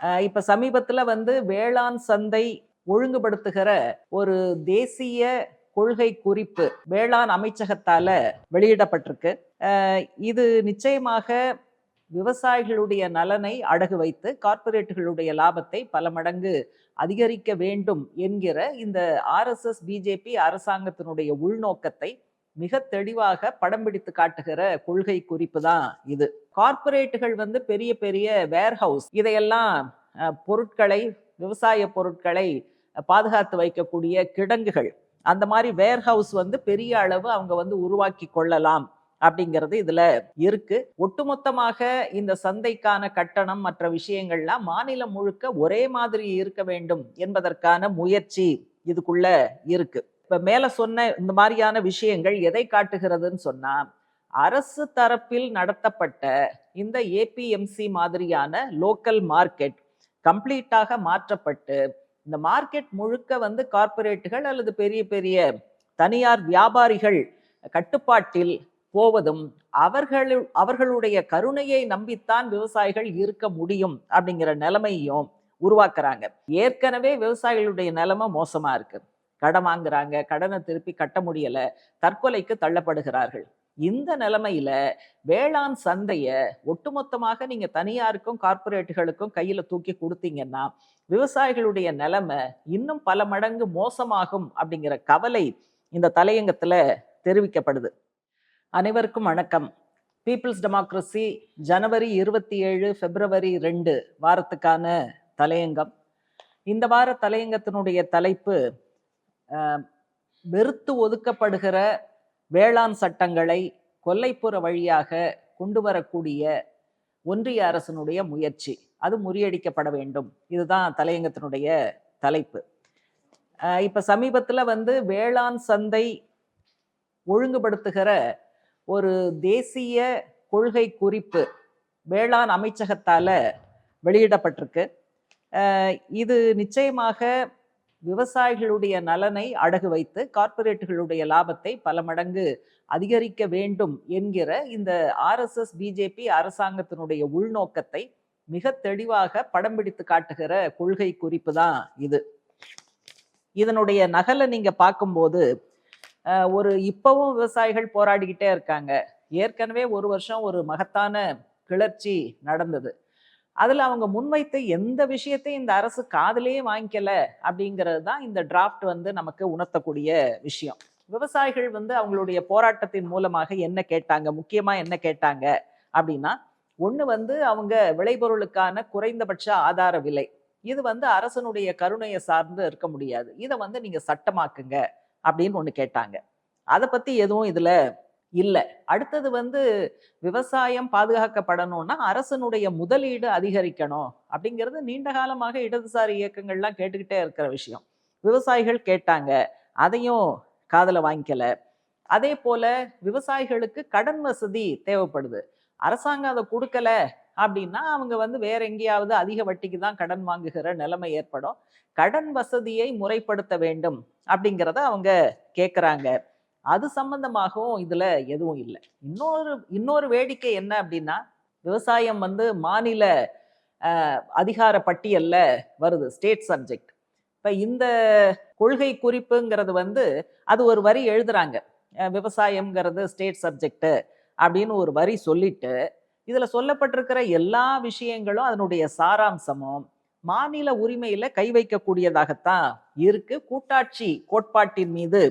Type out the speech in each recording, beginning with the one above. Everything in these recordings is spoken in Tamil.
இப்போ சமீபத்தில் வந்து வேளாண் சந்தை ஒழுங்குபடுத்துகிற ஒரு தேசிய கொள்கை குறிப்பு வேளாண் அமைச்சகத்தால் வெளியிடப்பட்டிருக்கு. இது நிச்சயமாக விவசாயிகளுடைய நலனை அடகு வைத்து கார்ப்பரேட்டுகளுடைய லாபத்தை பல மடங்கு அதிகரிக்க வேண்டும் என்கிற இந்த ஆர்எஸ்எஸ் பிஜேபி அரசாங்கத்தினுடைய உள்நோக்கத்தை மிக தெளிவாக படம் பிடித்து காட்டுகிற கொள்கை குறிப்பு தான் இது. கார்ப்பரேட்டுகள் வந்து பெரிய பெரிய வேர்ஹவுஸ் இதையெல்லாம் பொருட்களை விவசாய பொருட்களை பாதுகாத்து வைக்கக்கூடிய கிடங்குகள். அந்த மாதிரி வேர்ஹவுஸ் வந்து பெரிய அளவு அவங்க வந்து உருவாக்கி கொள்ளலாம் அப்படிங்கிறது இதுல இருக்கு. ஒட்டுமொத்தமாக இந்த சந்தைக்கான கட்டணம் மற்ற விஷயங்கள்லாம் மாநிலம் முழுக்க ஒரே மாதிரி இருக்க வேண்டும் என்பதற்கான முயற்சி இதுக்குள்ள இருக்கு. இப்போ மேலே சொன்ன இந்த மாதிரியான விஷயங்கள் எதை காட்டுகிறதுன்னு சொன்னால் அரசு தரப்பில் நடத்தப்பட்ட இந்த ஏபிஎம்சி மாதிரியான லோக்கல் மார்க்கெட் கம்ப்ளீட்டாக மாற்றப்பட்டு இந்த மார்க்கெட் முழுக்க வந்து கார்ப்பரேட்டுகள் அல்லது பெரிய பெரிய தனியார் வியாபாரிகள் கட்டுப்பாட்டில் போவதும் அவர்கள் அவர்களுடைய கருணையை நம்பித்தான் விவசாயிகள் இருக்க முடியும் அப்படிங்கிற நிலைமையும் உருவாக்குறாங்க. ஏற்கனவே விவசாயிகளுடைய நிலைமை மோசமா இருக்கு. கடன் வாங்குறாங்க கடனை திருப்பி கட்ட முடியல தற்கொலைக்கு தள்ளப்படுகிறார்கள். இந்த நிலைமையில வேளாண் சந்தைய ஒட்டுமொத்தமாக நீங்க தனியாருக்கும் கார்ப்பரேட்டுகளுக்கும் கையில தூக்கி கொடுத்தீங்கன்னா விவசாயிகளுடைய நிலைமை இன்னும் பல மடங்கு மோசமாகும் அப்படிங்கிற கவலை இந்த தலையங்கத்துல தெரிவிக்கப்படுது. அனைவருக்கும் வணக்கம். பீப்புள்ஸ் டெமோக்ரஸி ஜனவரி இருபத்தி ஏழு பிப்ரவரி ரெண்டு வாரத்துக்கான தலையங்கம். இந்த வார தலையங்கத்தினுடைய தலைப்பு வெறுத்து ஒதுக்கப்படுகிற வேளாண் சட்டங்களை கொல்லைப்புற வழியாக கொண்டு வரக்கூடிய ஒன்றிய அரசினுடைய முயற்சி. அது முறியடிக்கப்பட வேண்டும். இதுதான் தலையங்கத்தினுடைய தலைப்பு. இப்போ இப்ப வந்து வேளாண் சந்தை ஒழுங்குபடுத்துகிற ஒரு தேசிய கொள்கை குறிப்பு வேளாண் அமைச்சகத்தால் வெளியிடப்பட்டிருக்கு. இது நிச்சயமாக விவசாயிகளுடைய நலனை அடகு வைத்து கார்ப்பரேட்டுகளுடைய லாபத்தை பல மடங்கு அதிகரிக்க வேண்டும் என்கிற இந்த ஆர்எஸ்எஸ் பிஜேபி அரசாங்கத்தினுடைய உள்நோக்கத்தை மிக தெளிவாக படம் பிடித்து காட்டுகிற கொள்கை குறிப்பு தான் இது. இதனுடைய நகலை நீங்க பார்க்கும்போது ஒரு இப்பவும் விவசாயிகள் போராடிக்கிட்டே இருக்காங்க. ஏற்கனவே ஒரு வருஷம் ஒரு மகத்தான கிளர்ச்சி நடந்தது. அதில் அவங்க முன்வைத்த எந்த விஷயத்தையும் இந்த அரசு காதுலயே வாங்கிக்கல அப்படிங்கிறது தான் இந்த டிராஃப்ட் வந்து நமக்கு உணர்த்தக்கூடிய விஷயம். விவசாயிகள் வந்து அவங்களுடைய போராட்டத்தின் மூலமாக என்ன கேட்டாங்க முக்கியமாக என்ன கேட்டாங்க அப்படின்னா ஒன்று வந்து அவங்க விளைபொருளுக்கான குறைந்தபட்ச ஆதார விலை. இது வந்து அரசனுடைய கருணையை சார்ந்து இருக்க முடியாது. இதை வந்து நீங்கள் சட்டமாக்குங்க அப்படின்னு ஒன்று கேட்டாங்க. அதை பற்றி எதுவும் இதில் இல்லை. அடுத்தது வந்து விவசாயம் பாதுகாக்கப்படணும்னா அரசனுடைய முதலீடு அதிகரிக்கணும் அப்படிங்கிறது நீண்ட காலமாக இடதுசாரி இயக்கங்கள்லாம் கேட்டுக்கிட்டே இருக்கிற விஷயம். விவசாயிகள் கேட்டாங்க அதையும் காதுல வாங்கிக்கல. அதே போல விவசாயிகளுக்கு கடன் வசதி தேவைப்படுது. அரசாங்கம் அதை கொடுக்கல அப்படின்னா அவங்க வந்து வேற எங்கேயாவது அதிக வட்டிக்கு தான் கடன் வாங்குகிற நிலைமை ஏற்படும். கடன் வசதியை முறைப்படுத்த வேண்டும் அப்படிங்கிறத அவங்க கேட்குறாங்க அது சம்பந்தமாகவும் இதுல எதுவும் இல்லை. இன்னொரு இன்னொரு வேடிக்கை என்ன அப்படின்னா விவசாயம் வந்து மாநில அதிகார பட்டியல்ல வருது ஸ்டேட் சப்ஜெக்ட் இப்ப இந்த கொள்கை குறிப்புங்கிறது வந்து அது ஒரு வரி எழுதுறாங்க. விவசாயம்ங்கிறது ஸ்டேட் சப்ஜெக்டு அப்படின்னு ஒரு வரி சொல்லிட்டு இதில் சொல்லப்பட்டிருக்கிற எல்லா விஷயங்களும் அதனுடைய சாராம்சமும் மாநில உரிமையில் கை வைக்கக்கூடியதாகத்தான் இருக்கு. கூட்டாட்சி கோட்பாட்டின் மீது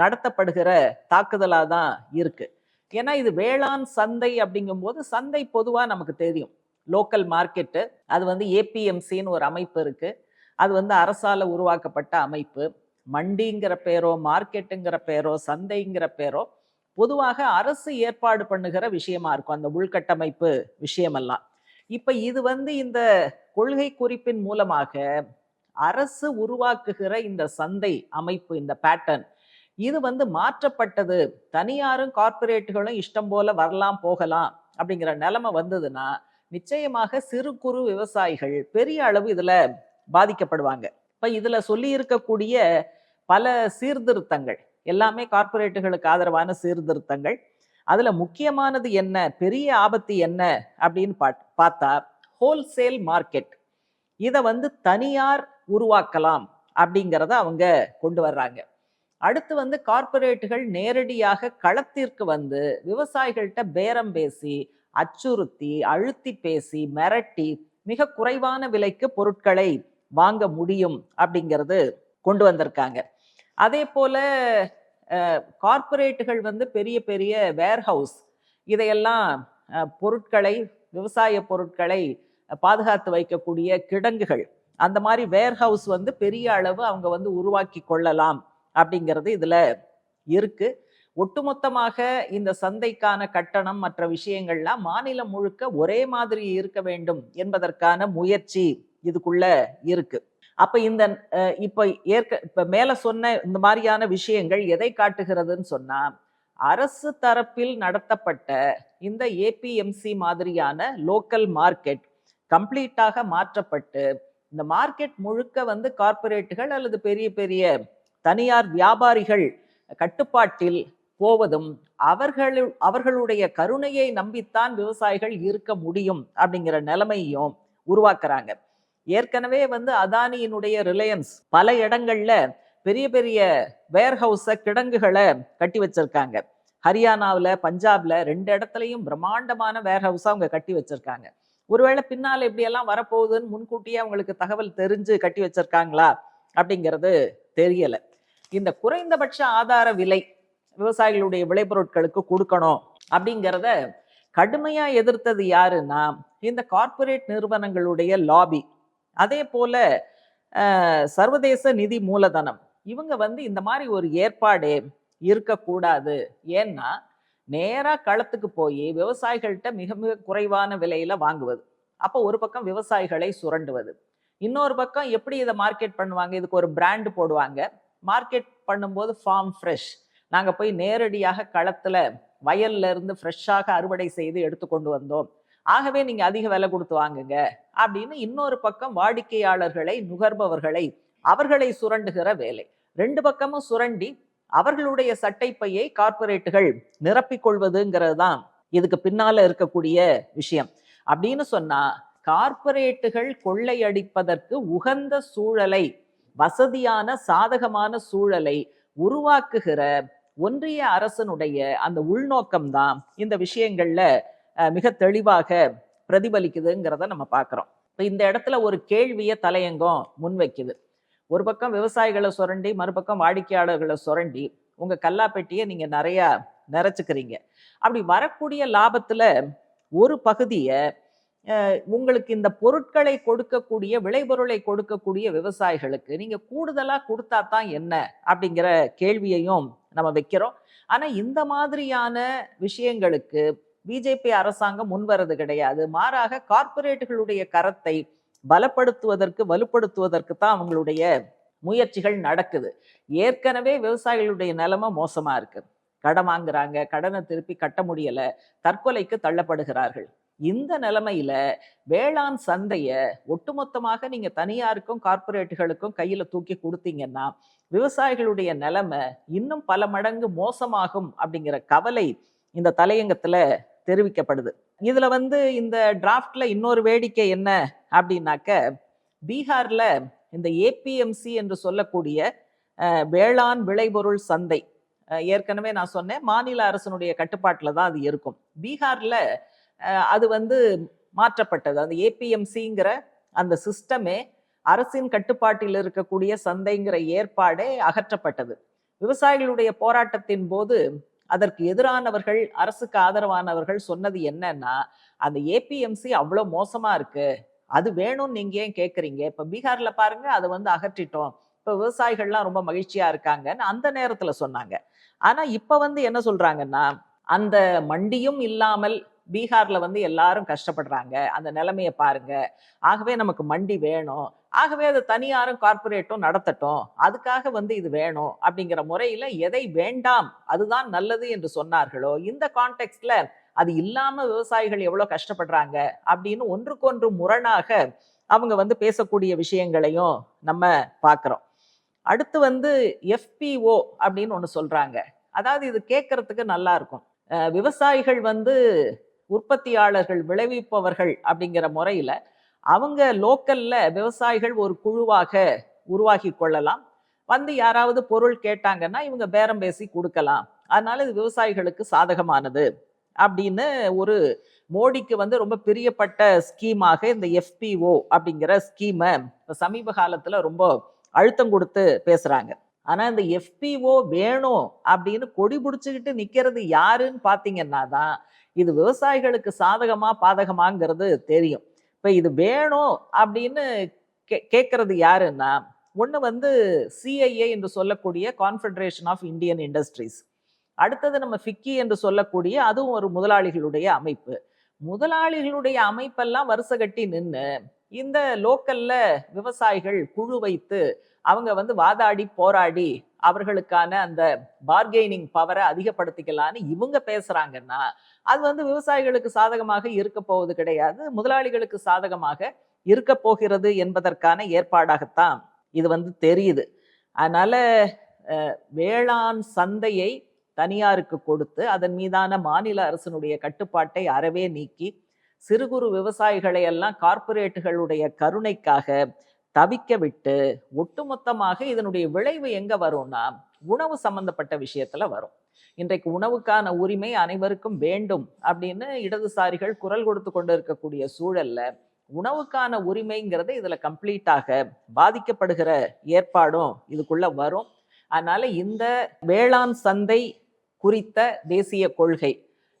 நடத்தப்படுகிற தாக்குதலாக தான் இருக்கு. ஏன்னா இது வேளாண் சந்தை அப்படிங்கும்போது சந்தை பொதுவாக நமக்கு தெரியும். லோக்கல் மார்க்கெட்டு அது வந்து ஏபிஎம்சின்னு ஒரு அமைப்பு இருக்கு. அது வந்து அரசால உருவாக்கப்பட்ட அமைப்பு. மண்டிங்கிற பேரோ மார்க்கெட்டுங்கிற பேரோ சந்தைங்கிற பேரோ பொதுவாக அரசு ஏற்பாடு பண்ணுகிற விஷயமா இருக்கும். அந்த உள்கட்டமைப்பு விஷயமெல்லாம். இப்ப இது வந்து இந்த கொள்கை குறிப்பின் மூலமாக அரசு உருவாக்குகிற இந்த சந்தை அமைப்பு இந்த பேட்டர்ன் இது வந்து மாற்றப்பட்டது. தனியாரும் கார்ப்பரேட்டுகளும் இஷ்டம் போல வரலாம் போகலாம் அப்படிங்கிற நிலைமை வந்ததுன்னா நிச்சயமாக சிறு குறு விவசாயிகள் பெரிய அளவு இதுல பாதிக்கப்படுவாங்க. இப்ப இதுல சொல்லி இருக்கக்கூடிய பல சீர்திருத்தங்கள் எல்லாமே கார்ப்பரேட்டுகளுக்கு ஆதரவான சீர்திருத்தங்கள். அதுல முக்கியமானது என்ன பெரிய ஆபத்து என்ன அப்படின்னு பார்த்தா ஹோல்சேல் மார்க்கெட் இதை வந்து தனியார் உருவாக்கலாம் அப்படிங்கிறத அவங்க கொண்டு வர்றாங்க. அடுத்து வந்து கார்ப்பரேட்டுகள் நேரடியாக களத்திற்கு வந்து விவசாயிகள்கிட்ட பேரம் பேசி அச்சுறுத்தி அழுத்தி பேசி மிரட்டி மிக குறைவான விலைக்கு பொருட்களை வாங்க முடியும் அப்படிங்கிறது கொண்டு வந்திருக்காங்க. அதே போல கார்ப்பரேட்டுகள் வந்து பெரிய பெரிய வேர்ஹவுஸ் இதையெல்லாம் பொருட்களை விவசாய பொருட்களை பாதுகாத்து வைக்கக்கூடிய கிடங்குகள். அந்த மாதிரி வேர்ஹவுஸ் வந்து பெரிய அளவு அவங்க வந்து உருவாக்கி கொள்ளலாம். அப்படிங்கிறது இதில் இருக்கு. ஒட்டுமொத்தமாக இந்த சந்தைக்கான கட்டணம் மற்ற விஷயங்கள்லாம் மாநிலம் முழுக்க ஒரே மாதிரி இருக்க வேண்டும் என்பதற்கான முயற்சி இதுக்குள்ள இருக்கு. அப்ப இந்த இப்ப ஏற்க இப்ப மேல சொன்ன இந்த மாதிரியான விஷயங்கள் எதை காட்டுகிறதுன்னு சொன்னா அரசு தரப்பில் நடத்தப்பட்ட இந்த ஏபிஎம்சி மாதிரியான லோக்கல் மார்க்கெட் கம்ப்ளீட்டாக மாற்றப்பட்டு இந்த மார்க்கெட் முழுக்க வந்து கார்ப்பரேட்டுகள் அல்லது பெரிய பெரிய தனியார் வியாபாரிகள் கட்டுப்பாட்டில் போவதும் அவர்கள் அவர்களுடைய கருணையை நம்பித்தான் விவசாயிகள் இருக்க முடியும் அப்படிங்கிற நிலைமையும் உருவாக்குறாங்க. ஏற்கனவே வந்து அதானியினுடைய ரிலையன்ஸ் பல இடங்கள்ல பெரிய பெரிய வேர்ஹவுஸ கிடங்குகளை கட்டி வச்சிருக்காங்க. ஹரியானாவில் பஞ்சாப்ல ரெண்டு இடத்துலையும் பிரம்மாண்டமான வேர்ஹவுஸை அவங்க கட்டி வச்சிருக்காங்க. ஒருவேளை பின்னால் இப்படியெல்லாம் வரப்போகுதுன்னு முன்கூட்டியே அவங்களுக்கு தகவல் தெரிஞ்சு கட்டி வச்சிருக்காங்களா அப்படிங்கிறது தெரியலை. இந்த குறைந்தபட்ச ஆதார விலை விவசாயிகளுடைய விளைபொருட்களுக்கு கொடுக்கணும் அப்படிங்கிறத கடுமையா எதிர்த்தது யாருன்னா இந்த கார்ப்பரேட் நிறுவனங்களுடைய லாபி. அதே போல சர்வதேச நிதி மூலதனம். இவங்க வந்து இந்த மாதிரி ஒரு ஏற்பாடே இருக்கக்கூடாது. ஏன்னா நேராக களத்துக்கு போய் விவசாயிகள்கிட்ட மிக மிக குறைவான விலையில வாங்குவது. அப்போ ஒரு பக்கம் விவசாயிகளை சுரண்டுவது. இன்னொரு பக்கம் எப்படி இதை மார்க்கெட் பண்ணுவாங்க? இதுக்கு ஒரு பிராண்டு போடுவாங்க. மார்க்கெட் பண்ணும்போது ஃபார்ம் ஃப்ரெஷ் நாங்க போய் நேரடியாக களத்துல வயல்ல இருந்து ஃப்ரெஷ்ஷாக அறுவடை செய்து எடுத்து கொண்டு வந்தோம். ஆகவே நீங்க அதிக விலை கொடுத்து வாங்குங்க. அப்படின்னு இன்னொரு பக்கம் வாடிக்கையாளர்களை நுகர்பவர்களை அவர்களை சுரண்டுகிற வேலை. ரெண்டு பக்கமும் சுரண்டி அவர்களுடைய சட்டைப்பையை கார்ப்பரேட்டுகள் நிரப்பிக் கொள்வதுங்கிறது தான் இதுக்கு பின்னால இருக்கக்கூடிய விஷயம். அப்படின்னு சொன்னா கார்ப்பரேட்டுகள் கொள்ளையடிப்பதற்கு உகந்த சூழலை வசதியான சாதகமான சூழலை உருவாக்குகிற ஒன்றிய அரசனுடைய அந்த உள்நோக்கம் தான் இந்த விஷயங்கள்ல மிக தெளிவாக பிரதிபலிக்குதுங்கிறத நம்ம பார்க்குறோம். இப்போ இந்த இடத்துல ஒரு கேள்வியை தலையங்கம் முன்வைக்குது ஒரு பக்கம் விவசாயிகளை சுரண்டி மறுபக்கம் வாடிக்கையாளர்களை சுரண்டி உங்கள் கல்லாப்பெட்டியை நீங்கள் நிறையா நிறைச்சுக்கிறீங்க அப்படி வரக்கூடிய லாபத்தில் ஒரு பகுதியை உங்களுக்கு இந்த பொருட்களை கொடுக்கக்கூடிய விளைபொருளை கொடுக்கக்கூடிய விவசாயிகளுக்கு நீங்க கூடுதலா கொடுத்தா தான் என்ன? அப்படிங்கிற கேள்வியையும் நம்ம வைக்கிறோம். ஆனா இந்த மாதிரியான விஷயங்களுக்கு பிஜேபி அரசாங்கம் முன்வரது கிடையாது. மாறாக கார்ப்பரேட்டுகளுடைய கரத்தை பலப்படுத்துவதற்கு வலுப்படுத்துவதற்கு தான் அவங்களுடைய முயற்சிகள் நடக்குது. ஏற்கனவே விவசாயிகளுடைய நிலைமை மோசமா இருக்கு. கடன் வாங்குறாங்க. கடனை திருப்பி கட்ட முடியல. தற்கொலைக்கு தள்ளப்படுகிறார்கள். இந்த நிலைமையில வேளாண் சந்தைய ஒட்டுமொத்தமாக நீங்க தனியாருக்கும் கார்ப்பரேட்டுகளுக்கும் கையில தூக்கி கொடுத்தீங்கன்னா விவசாயிகளுடைய நிலைமை இன்னும் பல மடங்கு மோசமாகும் அப்படிங்கிற கவலை இந்த தலையங்கத்துல தெரிவிக்கப்படுது. இதுல வந்து இந்த டிராஃப்ட்ல இன்னொரு வேடிக்கை என்ன அப்படின்னாக்க பீகார்ல இந்த ஏபிஎம்சி என்று சொல்லக்கூடிய வேளாண் விளைபொருள் சந்தை. ஏற்கனவே நான் சொன்னேன் மாநில அரசனுடைய கட்டுப்பாட்டில் தான் அது இருக்கும். பீகார்ல அது வந்து மாற்றப்பட்டது. அந்த ஏபிஎம்சிங்கிற அந்த சிஸ்டமே அரசின் கட்டுப்பாட்டில் இருக்கக்கூடிய சந்தைங்கிற ஏற்பாடே அகற்றப்பட்டது. விவசாயிகளுடைய போராட்டத்தின் போது அதற்கு எதிரானவர்கள் அரசுக்கு ஆதரவானவர்கள் சொன்னது என்னன்னா அந்த ஏபிஎம்சி அவ்வளோ மோசமா இருக்கு. அது வேணும்னு நீங்க ஏன் கேட்குறீங்க இப்போ பீகார்ல பாருங்க அதை வந்து அகற்றிட்டோம். இப்போ விவசாயிகள்லாம் ரொம்ப மகிழ்ச்சியா இருக்காங்கன்னு அந்த நேரத்தில் சொன்னாங்க. ஆனா இப்போ வந்து என்ன சொல்றாங்கன்னா அந்த மண்டியும் இல்லாமல் பீகார்ல வந்து எல்லாரும் கஷ்டப்படுறாங்க. அந்த நிலைமையை பாருங்க. ஆகவே நமக்கு மண்டி வேணும். ஆகவே அதை தனியாரும் கார்ப்பரேட்டும் நடத்தட்டும். அதுக்காக வந்து இது வேணும் அப்படிங்கிற முறையில எதை வேண்டாம் அதுதான் நல்லது என்று சொன்னார்களோ இந்த கான்டெக்ட்ல அது இல்லாம விவசாயிகள் எவ்வளவு கஷ்டப்படுறாங்க அப்படின்னு ஒன்றுக்கொன்று முரணாக அவங்க வந்து பேசக்கூடிய விஷயங்களையும் நம்ம பார்க்குறோம். அடுத்து வந்து எஃபிஓ அப்படின்னு ஒன்று சொல்கிறாங்க அதாவது இது கேட்கறதுக்கு நல்லா இருக்கும். விவசாயிகள் வந்து உற்பத்தியாளர்கள் விளைவிப்பவர்கள் அப்படிங்கிற முறையில் அவங்க லோக்கல்ல விவசாயிகள் ஒரு குழுவாக உருவாக்கி கொள்ளலாம். வந்து யாராவது பொருள் கேட்டாங்கன்னா இவங்க பேரம் பேசி கொடுக்கலாம். அதனால இது விவசாயிகளுக்கு சாதகமானது அப்படின்னு ஒரு மோடிக்கு வந்து ரொம்ப பிரியப்பட்ட ஸ்கீமாக இந்த எஃபிஓ அப்படிங்கிற ஸ்கீமை சமீப காலத்தில் ரொம்ப அழுத்தம் கொடுத்து பேசுகிறாங்க ஆனால் இந்த எஃபிஓ வேணும் அப்படின்னு கொடி பிடிச்சிக்கிட்டு நிற்கிறது யாருன்னு பார்த்தீங்கன்னா தான் இது விவசாயிகளுக்கு சாதகமா பாதகமாங்கிறது தெரியும். இப்போ இது வேணும் அப்படின்னு கே கேட்கறது யாருன்னா ஒன்று வந்து சிஐஏ என்று சொல்லக்கூடிய கான்ஃபெடரேஷன் ஆஃப் இந்தியன் இண்டஸ்ட்ரீஸ் அடுத்தது நம்ம ஃபிக்கி என்று சொல்லக்கூடிய அதுவும் ஒரு முதலாளிகளுடைய அமைப்பு. முதலாளிகளுடைய அமைப்பெல்லாம் வருஷ கட்டி நின்று இந்த லோக்கல்ல விவசாயிகள் குழு வைத்து அவங்க வந்து வாதாடி போராடி அவர்களுக்கான அந்த பார்கெய்னிங் பவரை அதிகப்படுத்திக்கலான்னு இவங்க பேசுறாங்கன்னா அது வந்து விவசாயிகளுக்கு சாதகமாக இருக்க போவது கிடையாது. முதலாளிகளுக்கு சாதகமாக இருக்க போகிறது என்பதற்கான ஏற்பாடாகத்தான் இது வந்து தெரியுது. அதனால வேளாண் சந்தையை தனியாருக்கு கொடுத்து அதன் மீதான மாநில அரசினுடைய கட்டுப்பாட்டை அறவே நீக்கி சிறு குறு விவசாயிகளை எல்லாம் கார்ப்பரேட்டுகளுடைய கருணைக்காக தவிக்க விட்டு ஒட்டுமொத்தமாக இதனுடைய விளைவு எங்க வரும்னா உணவு சம்பந்தப்பட்ட விஷயத்துல வரும். இன்றைக்கு உணவுக்கான உரிமை அனைவருக்கும் வேண்டும் அப்படின்னு இடதுசாரிகள் குரல் கொடுத்து கொண்டு இருக்கக்கூடிய சூழல்ல உணவுக்கான உரிமைங்கிறது இதுல கம்ப்ளீட்டாக பாதிக்கப்படுகிற ஏற்பாடும் இதுக்குள்ள வரும். அதனால இந்த வேளாண் சந்தை குறித்த தேசிய கொள்கை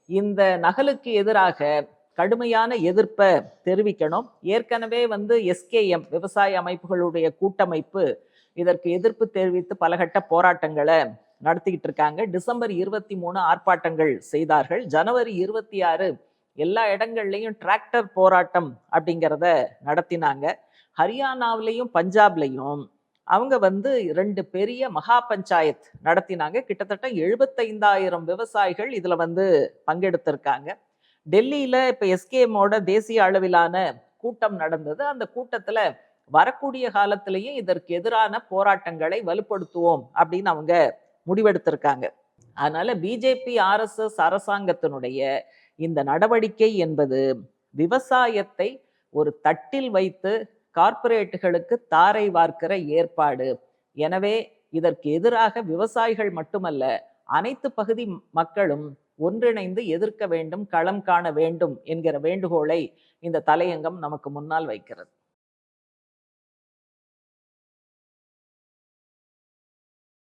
இந்த நகலுக்கு எதிராக கடுமையான எதிர்ப்பை தெரிவிக்கணும். ஏற்கனவே வந்து எஸ்கேஎம் விவசாய அமைப்புகளுடைய கூட்டமைப்பு இதற்கு எதிர்ப்பு தெரிவித்து பலகட்ட போராட்டங்களை நடத்திக்கிட்டு இருக்காங்க. டிசம்பர் இருபத்தி மூணு ஆர்ப்பாட்டங்கள் செய்தார்கள். ஜனவரி இருபத்தி ஆறு எல்லா இடங்கள்லையும் டிராக்டர் போராட்டம் அப்படிங்கிறத நடத்தினாங்க. ஹரியானாவிலையும் பஞ்சாப்லையும் அவங்க வந்து ரெண்டு பெரிய மகா பஞ்சாயத் நடத்தினாங்க. கிட்டத்தட்ட எழுபத்தைந்தாயிரம் விவசாயிகள் இதில் வந்து பங்கெடுத்திருக்காங்க. டெல்லியில் இப்போ எஸ்கேமோட தேசிய அளவிலான கூட்டம் நடந்தது. அந்த கூட்டத்தில் வரக்கூடிய காலத்திலையும் இதற்கு எதிரான போராட்டங்களை வலுப்படுத்துவோம் அப்படின்னு அவங்க முடிவெடுத்திருக்காங்க. அதனால பிஜேபி ஆர்எஸ்எஸ் அரசாங்கத்தினுடைய இந்த நடவடிக்கை என்பது விவசாயத்தை ஒரு தட்டில் வைத்து கார்ப்பரேட்டுகளுக்கு தாரை வார்க்கிற ஏற்பாடு. எனவே இதற்கு எதிராக விவசாயிகள் மட்டுமல்ல அனைத்து பகுதி மக்களும் ஒன்றிணைந்து எதிர்க்க வேண்டும் களம் காண வேண்டும் என்கிற வேண்டுகோளை இந்த தலையங்கம் நமக்கு முன்னால் வைக்கிறது.